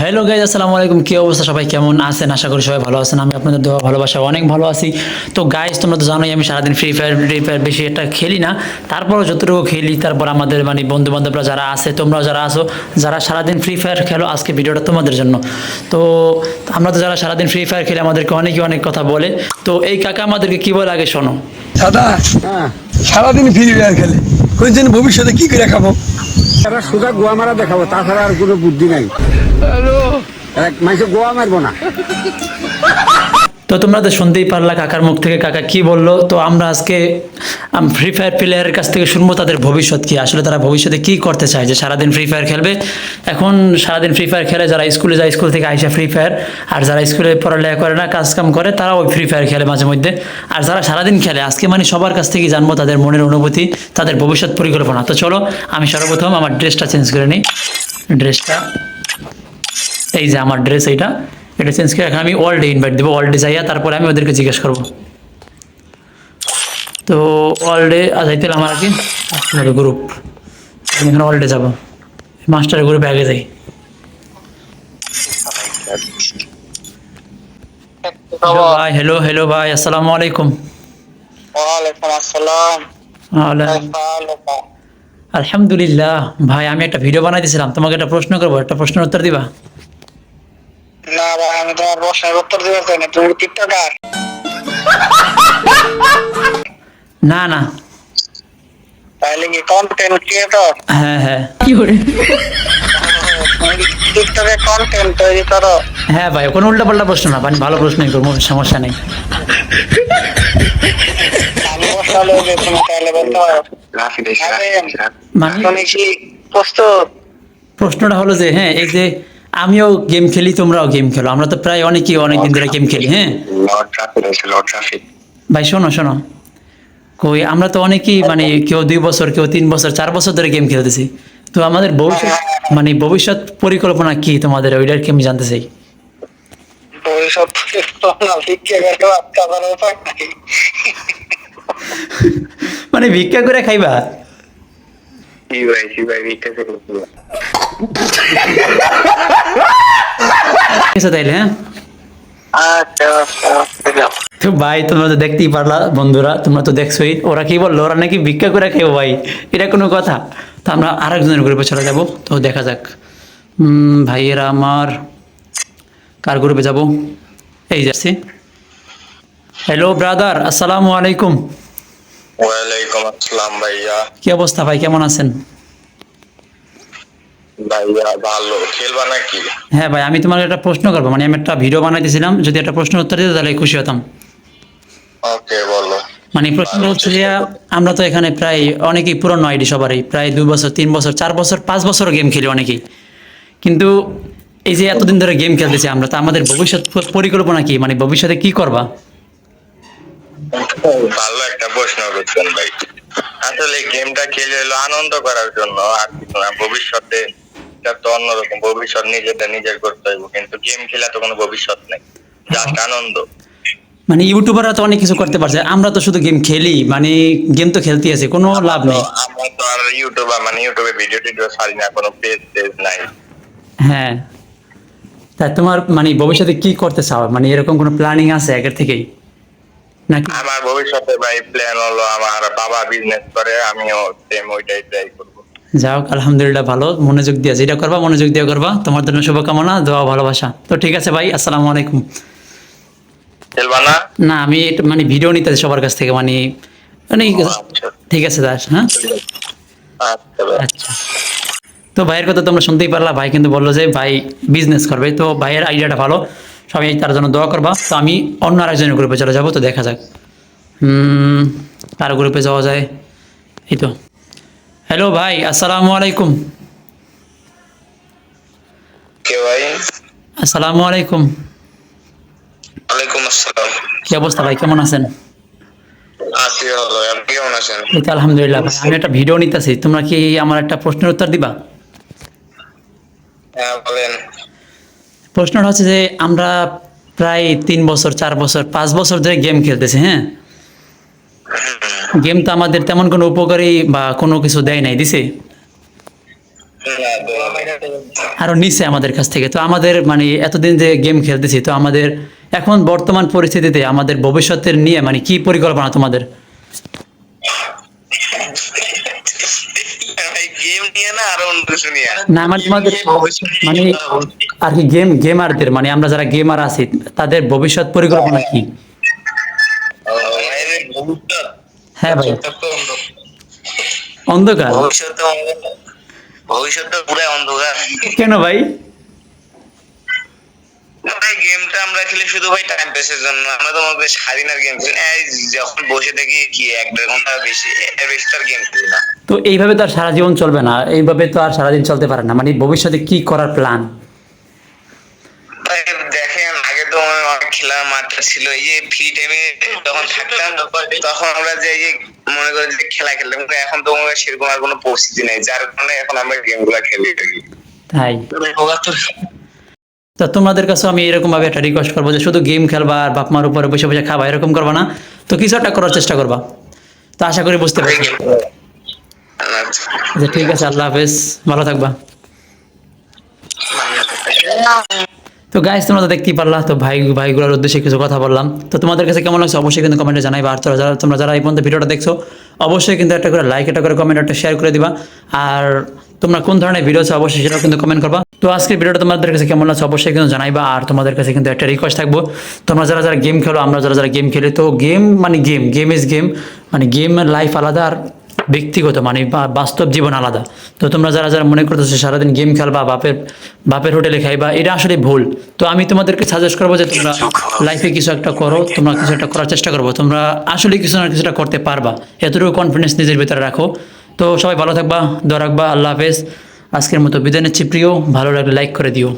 Hello guys আসসালামু আলাইকুম। কি অবস্থা? সবাই কেমন আছেন? আশা করি সবাই ভালো আছেন। আমি আপনাদের দেওয়া ভালোবাসা অনেক ভালো আছি। তো গাইজ তোমরা তো জানোই আমি সারাদিন ফ্রি ফায়ার ফ্রি ফায়ার বেশি একটা খেলি না। তারপরও যতটুকু খেলি তারপর আমাদের মানে বন্ধু বান্ধবরা যারা আছে তোমরাও যারা আছো যারা সারাদিন ফ্রি ফায়ার খেলো আজকে ভিডিওটা তোমাদের জন্য। তো আমরা তো যারা সারাদিন ফ্রি ফায়ার খেলে আমাদেরকে অনেকে অনেক কথা বলে। তো এই কাকা আমাদেরকে কি বলে আগে শোনো। দাদা সারাদিন ফ্রি ফায়ার খেলে। কোনদিন ভবিষ্যতে কি করে খাব? তারা সোজা গোয়া মারা দেখাবো তাছাড়া আর কোনো বুদ্ধি নাই। এক মাসে গোয়া মারবো না। তো তোমরা তো শুনতেই পারলা কাকার মুখ থেকে কাকা কি বলল। তো আমরা আজকে ফ্রি ফায়ার প্লেয়ারের কাছ থেকে শুনব তাদের ভবিষ্যৎ কি। আসলে তারা ভবিষ্যতে কি করতে চায় যে সারাদিন ফ্রি ফায়ার খেলবে। এখন সারাদিন ফ্রি ফায়ার খেলে যারা স্কুলে যায়, স্কুল থেকে আইসা ফ্রি ফায়ার আর যারা স্কুলে পড়ালেখা করে না, কাজকাম করে তারা ওই ফ্রি ফায়ার খেলে মাঝে মধ্যে। আর যারা সারাদিন খেলে, আজকে মানে সবার কাছ থেকে জানব তাদের মনের অনুভূতি, তাদের ভবিষ্যৎ পরিকল্পনা। তো চলো, আমি সর্বপ্রথম আমার ড্রেসটা চেঞ্জ করে নিই। ড্রেসটা, এই যে আমার ড্রেস এইটা। এটা চেঞ্জ করে এখন আমি অল ডে ইনভাইট দেবো অল ডে যাইয়া তারপরে আমি ওদেরকে জিজ্ঞেস করব। তো অল ডে যাইতে আমার কি আপনাদের গ্রুপ আমি এখানে অল ডে যাব। মাস্টার গ্রুপে আগে যাই। ভাই হ্যালো হ্যালো ভাই আসসালামু আলাইকুম। আলহামদুলিল্লাহ। ভাই আমি একটা ভিডিও বানাইতেছিলাম। তোমাকে একটা প্রশ্ন করব একটা প্রশ্নের উত্তর দিবা? না ভাই আমি তোমার প্রশ্নের উত্তর দিতে চাই না। তুমি টিকটকার। না না। তাহলে কি কন্টেন্ট ক্রিয়েটর হ্যাঁ হ্যাঁ। টিকটকে কন্টেন্ট তৈরি করো? হ্যাঁ ভাই কোনো উল্টা পাল্টা প্রশ্ন না মানে ভালো প্রশ্নই করব সমস্যা নেই। আমি বসালে যে তুমি তাহলে বলতে পারো। মানে? তুমি কি প্রস্তুত? প্রশ্নটা হলো যে হ্যাঁ এই যে আমিও গেম খেলি তোমরাও গেম খেলো। আমরা তো প্রায় অনেকেই অনেক দিন ধরে গেম খেলি হ্যাঁ? ভাই শোনো শোনো। কই আমরা তো অনেকেই মানে কেউ দুই বছর কেউ তিন বছর চার বছর ধরে গেম খেলতেছি। তো আমাদের ভবিষ্যৎ মানে ভবিষ্যৎ পরিকল্পনা কি তোমাদের? ওইটার কি আমি জানতে চাই। ভবিষ্যৎ মানে ভিক্ষা করে খাইবা? ভাই ভাই ভিক্ষে করে আছে তাইলে হ্যাঁ? আচ্ছা আচ্ছা তো ভাই তোমরা তো দেখতেই পারলা বন্ধুরা তোমরা তো দেখছোই। ওরা কি বলল? ওরা নাকি ভিক্ষা করে খাইবো ভাই। এটা কোনো কথা? তো আমরা আরেকজনের গ্রুপে চলে যাব। তো দেখা যাক। ভাইয়েরা আমার কার গ্রুপে যাব? এই যাচ্ছি হ্যালো ব্রাদার আসসালামু আলাইকুম। ওয়ালাইকুম আসসালাম ভাইয়া। কি অবস্থা ভাই? কেমন আছেন ভাইয়া ভালো খেলবা নাকি হ্যাঁ ভাই আমি তোমাকে একটা প্রশ্ন করব। মানে আমি একটা ভিডিও বানাইতেছিলাম যদি একটা প্রশ্নের উত্তর দিতে তাহলে খুশি হতাম। ওকে বলো। মানে প্রশ্ন হচ্ছে যে আমরা তো এখানে প্রায় অনেকেই পুরনো আইডি সবারই প্রায় দুই বছর তিন বছর চার বছর পাঁচ বছর গেম খেলি অনেকেই। কিন্তু এই যে এতদিন ধরে গেম খেলতেছি আমরা তো আমাদের ভবিষ্যৎ পরিকল্পনা কি? মানে ভবিষ্যতে কি করবা? ভালো একটা প্রশ্ন করছেন ভাই। আসলে গেমটা খেলে হলো আনন্দ করার জন্য আর ভবিষ্যতে তো অন্যরকম ভবিষ্যৎ নিজেটা নিজের করতে হইব কিন্তু গেম খেলা তো কোনো ভবিষ্যৎ নেই। জাস্ট আনন্দ। মানে ইউটিউবাররা তো অনেক কিছু করতে পারছে আমরা তো শুধু গেম খেলি মানে গেম তো খেলতে আছে কোনো লাভ নেই। আমরা তো আর ইউটিউবার মানে ইউটিউবে ভিডিও টিডিও ছাড়ি না কোনো পেজ নাই। হ্যাঁ। তা তোমার মানে ভবিষ্যতে কি করতে চাও? মানে এরকম কোনো প্ল্যানিং আছে আগের থেকেই? নাকি আমার ভবিষ্যতে ভাই প্ল্যান হলো আমার বাবা বিজনেস করে আমিও সেম ওইটাই ট্রাই করব। যাও আলহামদুলিল্লাহ ভালো। মনোযোগ দিয়ে যেটা করবা মনোযোগ দিয়ে করবা। তোমার জন্য শুভকামনা দোয়া ভালোবাসা। তো ঠিক আছে ভাই আসসালামু আলাইকুম। না আমি একটু মানে ভিডিও নিতে সবার কাছ থেকে মানে মানে আচ্ছা। ঠিক আছে দাস হ্যাঁ? আচ্ছা আচ্ছা। তো ভাইয়ের কথা তোমরা শুনতেই পারলা ভাই কিন্তু বলল যে ভাই বিজনেস করবে। তো ভাইয়ের আইডিয়াটা ভালো সবাই তার জন্য দোয়া করবা। তো আমি অন্য আরেকজনের গ্রুপে চলে যাব তো দেখা যাক। হুম কার গ্রুপে যাওয়া যায়। এই তো। হ্যালো ভাই আসসালামু আলাইকুম কে ভাই? আসসালামু আলাইকুম ওয়ালাইকুম আসসালাম। কি অবস্থা ভাই? কেমন আছেন? আছি ভালো। আপনি কেমন আছেন? এই তো আলহামদুলিল্লাহ ভাই। আমি একটা ভিডিও নিতেছি। তোমরা কি আমার একটা প্রশ্নের উত্তর দিবা? হ্যাঁ বলেন। প্রশ্নটা হচ্ছে যে আমরা প্রায় তিন বছর চার বছর পাঁচ বছর ধরে গেম খেলতেছি হ্যাঁ? গেম তো আমাদের তেমন কোনো উপকারী বা কোনো কিছু দেয় নাই, দিছে? আরও নিচে আমাদের কাছ থেকে। তো আমাদের মানে এতদিন যে গেম খেলতেছি, তো আমাদের এখন বর্তমান পরিস্থিতিতে আমাদের ভবিষ্যতের নিয়ে মানে কি পরিকল্পনা তোমাদের? না মানে তোমাদের মানে আর কি গেম, গেমারদের মানে আমরা যারা গেমার আছি, তাদের ভবিষ্যৎ পরিকল্পনা কি? ভবিষ্যৎ? হ্যাঁ ভাই। তো অন্ধকার। ভবিষ্যৎ তো ভবিষ্যৎ পুরো অন্ধকার। কেন ভাই? ভাই গেমটা আমরা খেলি শুধু ভাই টাইম পাসের জন্য। আমরা তো করি স্বাধীন আর গেম খেলি। এই যখন বসে থাকি কি এক দেড় ঘণ্টা বেশি এর বেশি তো আর গেম খেলি না। তো এইভাবে তো আর সারা জীবন চলবে না। এইভাবে তো আর সারাদিন চলতে পারে না। মানে ভবিষ্যতে কি করার প্ল্যান ভাই দেখেন আগে খেলার মাঠটা ছিল। এই যে ফ্রি টাইমে যখন থাকতাম তখন আমরা যে মনে করি যে খেলা খেলতাম এখন তো হয় সেরকম আর কোনো পরিস্থিতি নেই যার কারণে এখন আমরা গেমগুলা খেলি। তাই? তো তোমাদের কাছে আমি এরকম ভাবে একটা রিকোয়েস্ট করব যে শুধু গেম খেলবা আর বাপ মার উপরে বসে বসে খাবা এরকম করবা না। তো কিছু একটা করার চেষ্টা করবা। তো আশা করি বুঝতে পারছি। আচ্ছা। ঠিক আছে আল্লাহ হাফেজ। ভালো থাকবা। তো গাইস তোমরা তো দেখতেই পারলা, তো ভাই, ভাইগুলোর উদ্দেশ্যে কিছু কথা বললাম। তো তোমাদের কাছে কেমন লাগছে অবশ্যই কিন্তু কমেন্টে জানাইবা। আর তোমরা যারা তোমরা যারা এই পর্যন্ত ভিডিওটা দেখছ, অবশ্যই কিন্তু একটা করে লাইক একটা করে কমেন্ট একটা শেয়ার করে দিবা। আর তোমরা কোন ধরনের ভিডিও আছে অবশ্যই সেটাও কিন্তু কমেন্ট করবা। তো আজকের ভিডিওটা তোমাদের কাছে কেমন লাগছে অবশ্যই কিন্তু জানাইবা। আর তোমাদের কাছে কিন্তু একটা রিকোয়েস্ট থাকব। তোমরা যারা যারা গেম খেলো, আমরা যারা যারা গেম খেলি, তো গেম মানে গেম গেম ইজ গেম মানে গেম লাইফ আলাদা। আর ব্যক্তিগত মানে বাস্তব জীবন আলাদা। তো তোমরা যারা যারা মনে করতেছো সারাদিন গেম খেলবা, বাপের বাপের হোটেলে খাইবা, এটা আসলে ভুল। তো আমি তোমাদেরকে সাজেস্ট করব যে তোমরা লাইফে কিছু একটা করো, তোমরা কিছু একটা করার চেষ্টা করব। তোমরা আসলে কিছু না কিছুটা করতে পারবা। এতটুকু কনফিডেন্স নিজের ভিতরে রাখো। তো সবাই ভালো থাকবা, দোয়া রাখবা, আল্লাহ হাফেজ। আজকের মতো বিদায় নিচ্ছি, প্রিয়। ভালো লাগলে লাইক করে দিও।